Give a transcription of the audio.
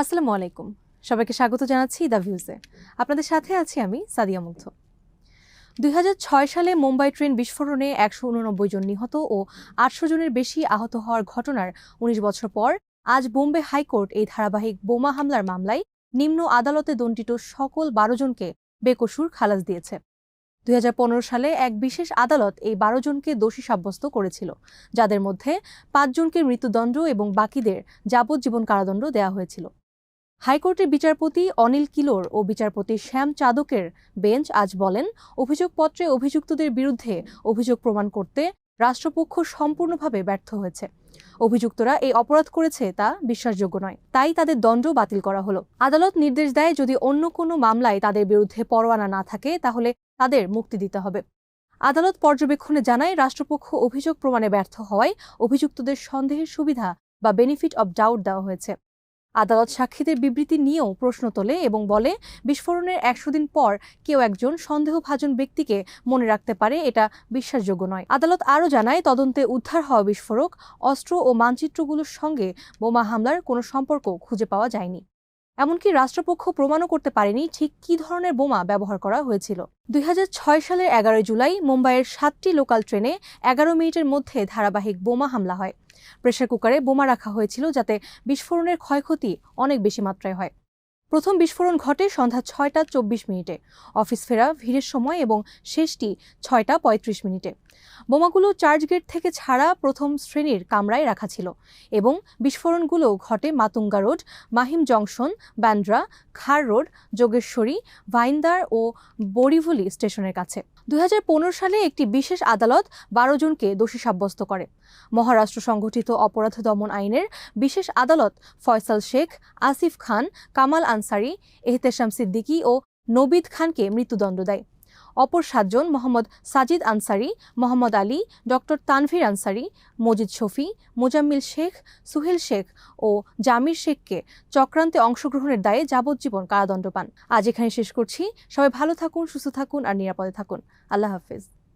আসসালামু আলাইকুম। সবাইকে স্বাগত জানাচ্ছি দ্য ভিউজে আপনাদের সাথে আছি আমি সাদিয়া মুগ্ধ। দুই হাজার ছয় সালে মুম্বাই ট্রেন বিস্ফোরণে একশো উননব্বই জন নিহত ও আটশো জনের বেশি আহত হওয়ার ঘটনার উনিশ বছর পর আজ বোম্বে হাইকোর্ট এই ধারাবাহিক বোমা হামলার মামলায় নিম্ন আদালতে দণ্ডিত সকল বারো জনকে বেকসুর খালাস দিয়েছে। দুই হাজার পনেরো সালে এক বিশেষ আদালত এই বারো জনকে দোষী সাব্যস্ত করেছিল, যাদের মধ্যে পাঁচজনকে মৃত্যুদণ্ড এবং বাকিদের যাবজ্জীবন কারাদণ্ড দেওয়া হয়েছিল। হাইকোর্টের বিচারপতি অনিল কিলোর ও বিচারপতি শ্যাম চাদকের বেঞ্চ আজ বলেন, অভিযোগপত্রে অভিযুক্তদের বিরুদ্ধে অভিযোগ প্রমাণ করতে রাষ্ট্রপক্ষ সম্পূর্ণভাবে ব্যর্থ হয়েছে। অভিযুক্তরা এই অপরাধ করেছে তা বিশ্বাসযোগ্য নয়, তাই তাদের দণ্ড বাতিল করা হলো। আদালত নির্দেশ দেয়, যদি অন্য কোনো মামলায় তাদের বিরুদ্ধে পরোয়ানা না থাকে, তাহলে তাদের মুক্তি দিতে হবে। আদালত পর্যবেক্ষণে জানায়, রাষ্ট্রপক্ষ অভিযোগ প্রমাণে ব্যর্থ হওয়ায় অভিযুক্তদের সন্দেহের সুবিধা বা বেনিফিট অব ডাউট দেওয়া হয়েছে। আদালত সাক্ষীদের বিবৃতি নিয়েও প্রশ্ন তোলে এবং বলে, বিস্ফোরণের একশো দিন পর কেউ একজন সন্দেহভাজন ব্যক্তিকে মনে রাখতে পারে, এটা বিশ্বাসযোগ্য নয়। আদালত আরও জানায়, তদন্তে উদ্ধার হওয়া বিস্ফোরক, অস্ত্র ও মানচিত্রগুলোর সঙ্গে বোমা হামলার কোনো সম্পর্ক খুঁজে পাওয়া যায়নি। এমনকি রাষ্ট্রপক্ষ প্রমাণও করতে পারেনি ঠিক কী ধরনের বোমা ব্যবহার করা হয়েছিল। দুই হাজার ছয় সালের এগারোই জুলাই মুম্বাইয়ের সাতটি লোকাল ট্রেনে এগারো মিনিটের মধ্যে ধারাবাহিক বোমা হামলা হয়। প্রেশার কুকারে বোমা রাখা হয়েছিল যাতে বিস্ফোরণের ক্ষয়ক্ষতি অনেক বেশি মাত্রায় হয়। প্রথম বিস্ফোরণ ঘটে সন্ধ্যা ছয়টা চব্বিশ মিনিটে। অফিস ফেরা, ভিড়ের সময় এবং শেষটি ছয়টা পঁয়ত্রিশ মিনিটে। বোমাগুলো চার্চ গেট থেকে ছাড়া প্রথম শ্রেণির কামরায় রাখা ছিল এবং বিস্ফোরণগুলো ঘটে Matunga road, Mahim junction Bandra Khar road, Jogeshwari, ভাইন্দার ও বরিভুলি স্টেশনের কাছে। দুই হাজার পনেরো সালে একটি বিশেষ আদালত বারো জনকে দোষী সাব্যস্ত করে। মহারাষ্ট্র সংগঠিত অপরাধ দমন আইনের বিশেষ আদালত ফয়সাল শেখ, আসিফ খান, কামাল আনসারি এহতেশাম সিদ্দিকী ও নবিদ খানকে মৃত্যুদণ্ড দেয়। অপর সাতজন মোহাম্মদ সাজিদ আনসারি, মোহাম্মদ আলী, ডক্টর তানভীর আনসারি, মজিদ শফি, মোজাম্মিল শেখ, সুহেল শেখ ও জামির শেখকে চক্রান্তে অংশগ্রহণের দায়ে যাবজ্জীবন কারাদণ্ড পান। আজ এখানে শেষ করছি। সবাই ভালো থাকুন, সুস্থ থাকুন আর নিরাপদে থাকুন। আল্লাহ হাফেজ।